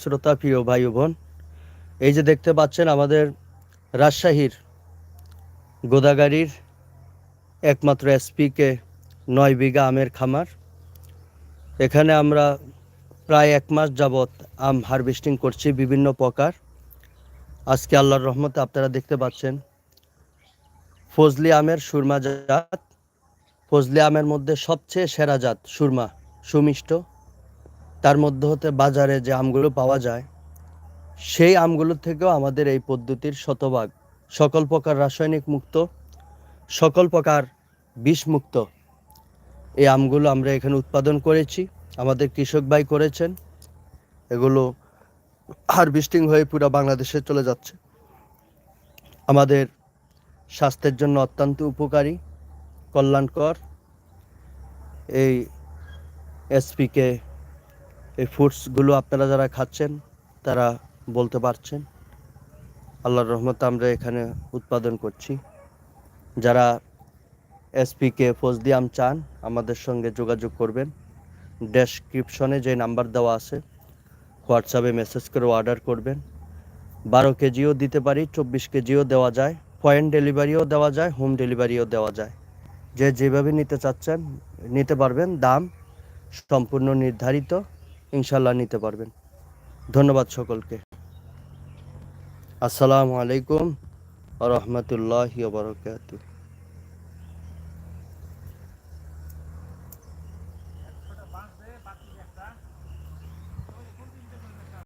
শ্রোতা প্রিয় ভাই বোন, এই যে দেখতে পাচ্ছেন আমাদের রাজশাহীর গোদাগাড়ির একমাত্র এসপিকে নয় বিঘা আমের খামার। এখানে আমরা প্রায় এক মাস যাবৎ আম হারভেস্টিং করছি বিভিন্ন প্রকার। আজকে আল্লাহর রহমতে আপনারা দেখতে পাচ্ছেন ফজলি আমের সুরমা জাত। ফজলি আমের মধ্যে সবচেয়ে সেরা জাত সুরমা, সুমিষ্ট। তার মধ্যে হতে বাজারে যে আমগুলো পাওয়া যায়, সেই আমগুলো থেকেও আমাদের এই পদ্ধতির শতভাগ সকল প্রকার রাসায়নিক মুক্ত, সকল প্রকার বিষমুক্ত এই আমগুলো আমরা এখানে উৎপাদন করেছি, আমাদের কৃষক ভাই করেছেন। এগুলো হারভেস্টিং হয়ে পুরো বাংলাদেশে চলে যাচ্ছে। আমাদের স্বাস্থ্যের জন্য অত্যন্ত উপকারী, কল্যাণকর। এই এসপিকে এই ফুডসগুলো আপনারা যারা খাচ্ছেন, তারা বলতে পারছেন। আল্লাহর রহমতে আমরা এখানে উৎপাদন করছি। যারা এসপিকে ফজদি আম চান, আমাদের সঙ্গে যোগাযোগ করবেন। ডেসক্রিপশনে যে নাম্বার দেওয়া আছে হোয়াটসঅ্যাপে মেসেজ করে অর্ডার করবেন। বারো কেজিও দিতে পারি, চব্বিশ কেজিও দেওয়া যায়। পয়েন্ট ডেলিভারিও দেওয়া যায় হোম ডেলিভারিও দেওয়া যায়। যে যেভাবে নিতে চাচ্ছেন, নিতে পারবেন। দাম সম্পূর্ণ নির্ধারিত। ইনশাল্লাহ নিতে পারবেন। ধন্যবাদ সকলকে। আসসালামু আলাইকুম রহমতুল্লাহ বরকাত